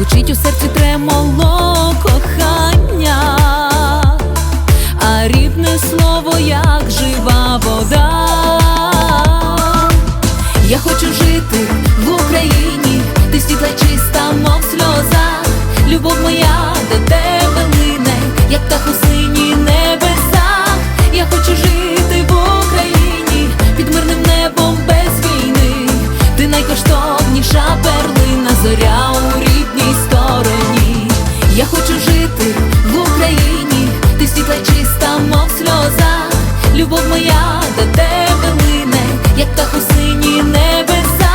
звучить у серці тремоло кохання, а рідне слово, як жива вода. Я хочу жити в Україні, ти світла чиста, мов сльоза. Любов моя до тебе лине, як птах у сині небеса.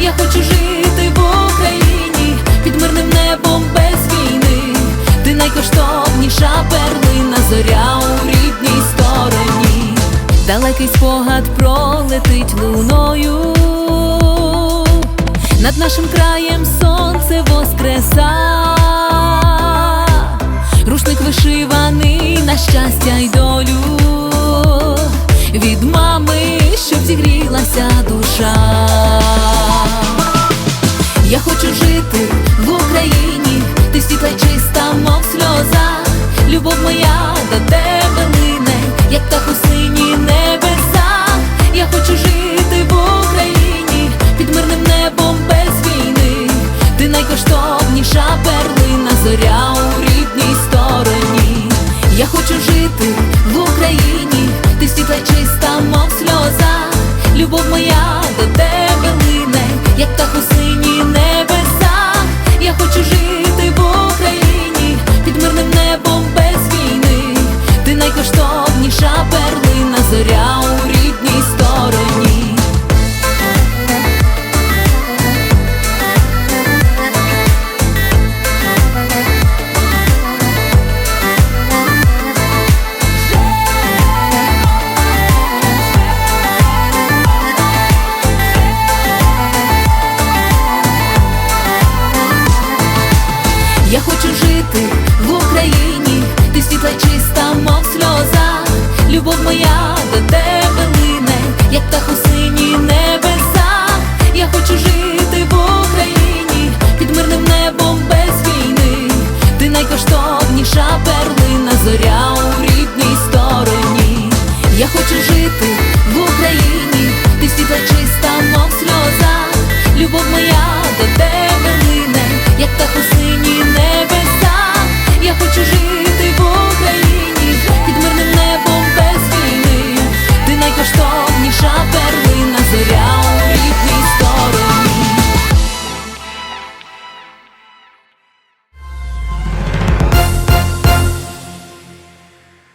Я хочу жити в Україні під мирним небом без війни. Ти найкоштовніша перлина, зоря у рідній стороні. Далекий спогад пролетить луною. Над нашим краєм сонце воскреса, щастя й долю. Від мами, щоб зігрілася душа. Я хочу жити в Україні, ти світла й чиста, мов сльоза. Любов моя до тебе лине, як та у сині небеса. Я хочу жити Я хочу жити